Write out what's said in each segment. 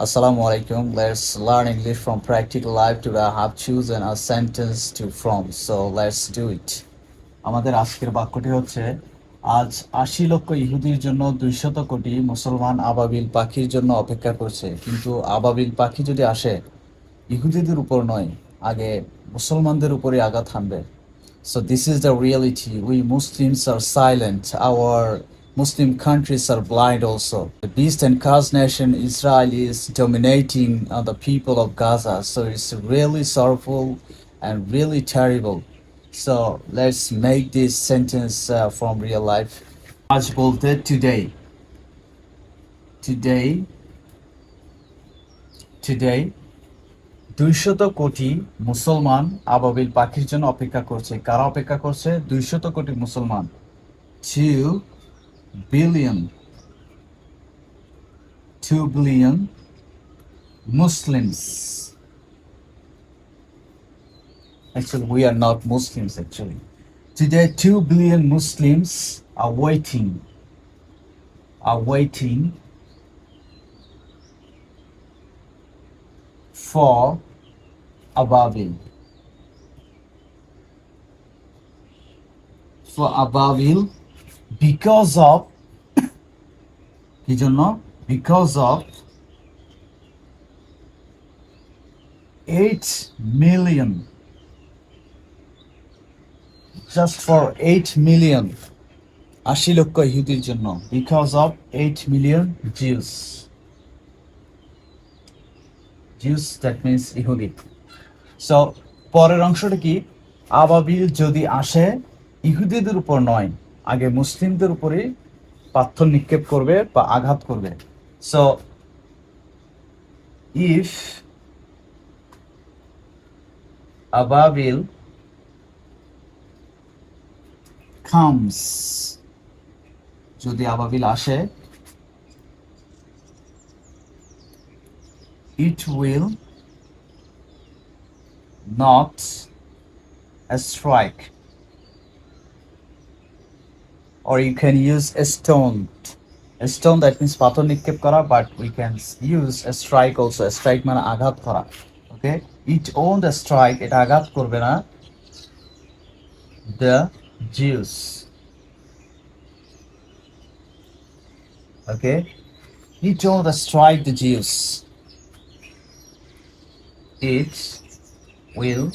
Assalamu alaikum. Let's learn English from practical life. Today I have chosen a sentence to from. So let's do it. আমাদের আজকের বাক্যটি হচ্ছে আজ আশি লক্ষ ইহুদির জন্য দুইশত কোটি মুসলমান আবাবিল পাখির জন্য অপেক্ষা করছে কিন্তু আবাবিল পাখি যদি আসে ইহুদিদের উপর নয় আগে মুসলমানদের উপরে আঘাত হানবে So this is the reality. We Muslims are silent. Our Muslim countries are blind also. The beast and cause nation Israel is dominating on the people of Gaza. So it's really sorrowful and really terrible. So let's make this sentence uh, from real life. আজ বলতে today. Today. Today. দুইশত কোটি মুসলমান আবাবিল পাখির জন্য অপেক্ষা করছে কারা অপেক্ষা করছে দুইশত কোটি মুসলমান two billion, 2 billion Muslims. Actually, we are not Muslims, actually. Today, 2 billion Muslims are waiting, are waiting for above him. For above him. Because of কি জন্য? Because of eight million just for eight million আশি লক্ষ ইহুদির জন্য। Because of eight million Jews Jews that means ইহুদি so পরের অংশটা কি? আবাবিল যদি আসে ইহুদিদের উপর নয়। আগে মুসলিমদের উপরে পাথর নিক্ষেপ করবে বা আঘাত করবে। সো ইফ আবাবিল comes, যদি আবাবিল আসে, it will not strike. or you can use a stone a stone that means পাথর নিক্ষেপ করা but we can use a strike also a strike মানে আঘাত করা okay it won't strike এটা আঘাত করবে না the Jews okay it won't strike the Jews it will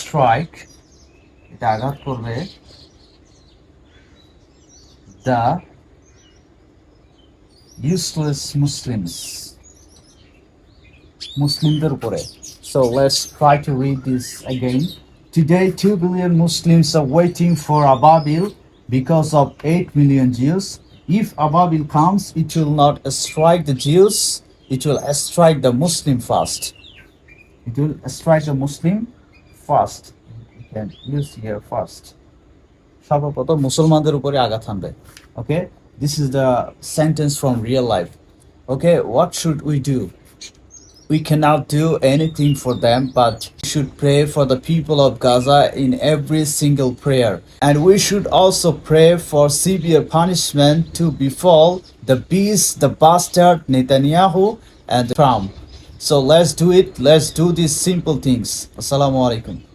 strike এটা আঘাত করবে the useless Muslims মুসলিমদের উপরে so let's try to read this again today 2 billion Muslims are waiting for Ababil because of 8 million Jews if Ababil comes it will not strike the Jews it will strike the Muslim first it will strike the Muslim first you can use here first সর্বপ্রথম মুসলমানদের উপরে আঘাত হানবে okay this is the sentence from real life okay what should we do we cannot do anything for them, but we should pray for the people of Gaza in every single prayer. And we should also pray for severe punishment to befall the beast, the bastard Netanyahu, and Trump. So let's do it. Let's do these simple things. Assalamu alaikum.